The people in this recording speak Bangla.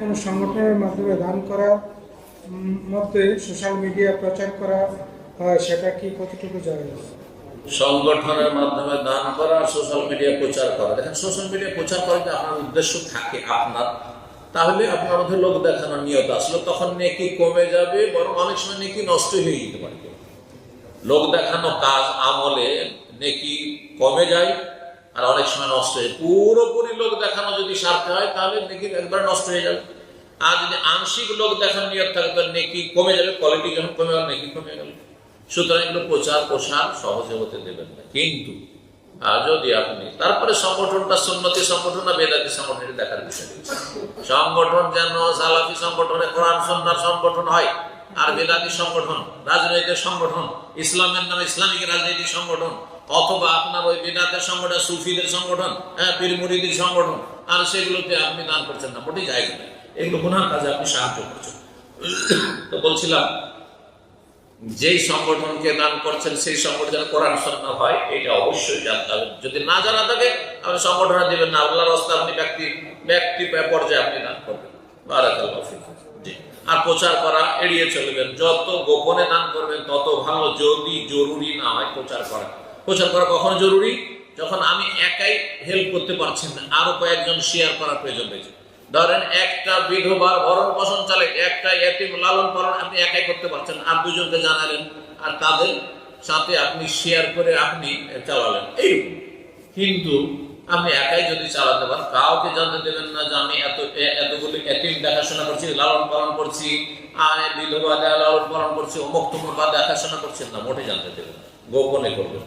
কোনো সংগঠনের মাধ্যমে দান করার মধ্যে সোশ্যাল মিডিয়া প্রচার করা হয়, সেটা কি কতটুকু জায়গা সংগঠনের মাধ্যমে দান করা সোশ্যাল মিডিয়া প্রচার করা। দেখেন, সোশ্যাল মিডিয়া প্রচার করা যদি আপনার উদ্দেশ্য থাকে আপনার, তাহলে আপনার মধ্যে লোক দেখানোর নিয়ত আসলে তখন নেকি কমে যাবে, বরং অনেক সময় নেকি নষ্ট হয়ে যেতে পারে। লোক দেখানো কাজ আমলে নেকি কমে যায় আর অনেক সময় নষ্ট হয়ে পুরোপুরি লোক দেখানো যদি স্বার্থে হয়, তাহলে নেকি একবার নষ্ট হয়ে যাবে। আর যদি আংশিক লোক দেখানোর নিয়ত থাকে, তাহলে নেকি কমে যাবে কোয়ালিটি যখন কমে গেল, নেকি কমে গেল। সুতরাং এগুলো প্রচার, প্রসার সহজে হতে দেবেন না। কিন্তু, আর যদি আপনি, তারপরে সংগঠনটা সন্ন্যতি সংগঠন না বেদাতি সংগঠন, এটা দেখার বিষয়। সংগঠন যেন সালাফি সংগঠনে, কোরআন সন্ন্যার সংগঠন হয়, আর বেদাতি সংগঠন, রাজনৈতিক সংগঠন, ইসলামের নামে ইসলামিক রাজনৈতিক সংগঠন অথবা আপনার ওই বেদাতের সংগঠন, সুফিদের সংগঠন হ্যাঁ পীরমুরিদের সংগঠন, আর সেগুলোতে আপনি দান করছেন না, মোটেই জায়গা নেই এগুলো গুনার কাজে আপনি সাহায্য করছেন। তো বলছিলাম, যেই সংগঠনকে দান করছেন, সেই সংগঠন কোরআন সন্না হয়, এটা অবশ্যই জানতে হবে। যদি না জানা থাকে আপনি সংগঠনে দিবেন না। আল্লাহর রাস্তা আপনি ব্যক্তি ব্যক্তি পর্যায়ে আপনি দান করবেন। আর প্রচার করা এড়িয়ে চলবেন। যত গোপনে দান করবেন, তত ভালো, যদি জরুরি না হয় প্রচার করা। প্রচার করা কখন জরুরি? যখন আমি একাই হেল্প করতে পারছি না, আরও কয়েকজন শেয়ার করার প্রয়োজন রয়েছে। ধরেন একটা বিধবার ভরণ পোষণ চালে একটা এতিম লালন পালন আপনি একাই করতে পারছেন আর দুজনকে জানালেন, আর তাদের সাথে আপনি শেয়ার করে আপনি চালালেন। এইরকম। কিন্তু আপনি একাই যদি চালাতে পারেন, কাউকে জানতে দেবেন না যে আমি এত এতগুলি এতিম দেখাশোনা করছি, লালন পালন করছি আর বিধবা দেয়া লালন পালন করছি, অমুক তমুক দেখাশোনা করছেন না মোটে জানতে দেবেন গোপনে করবেন।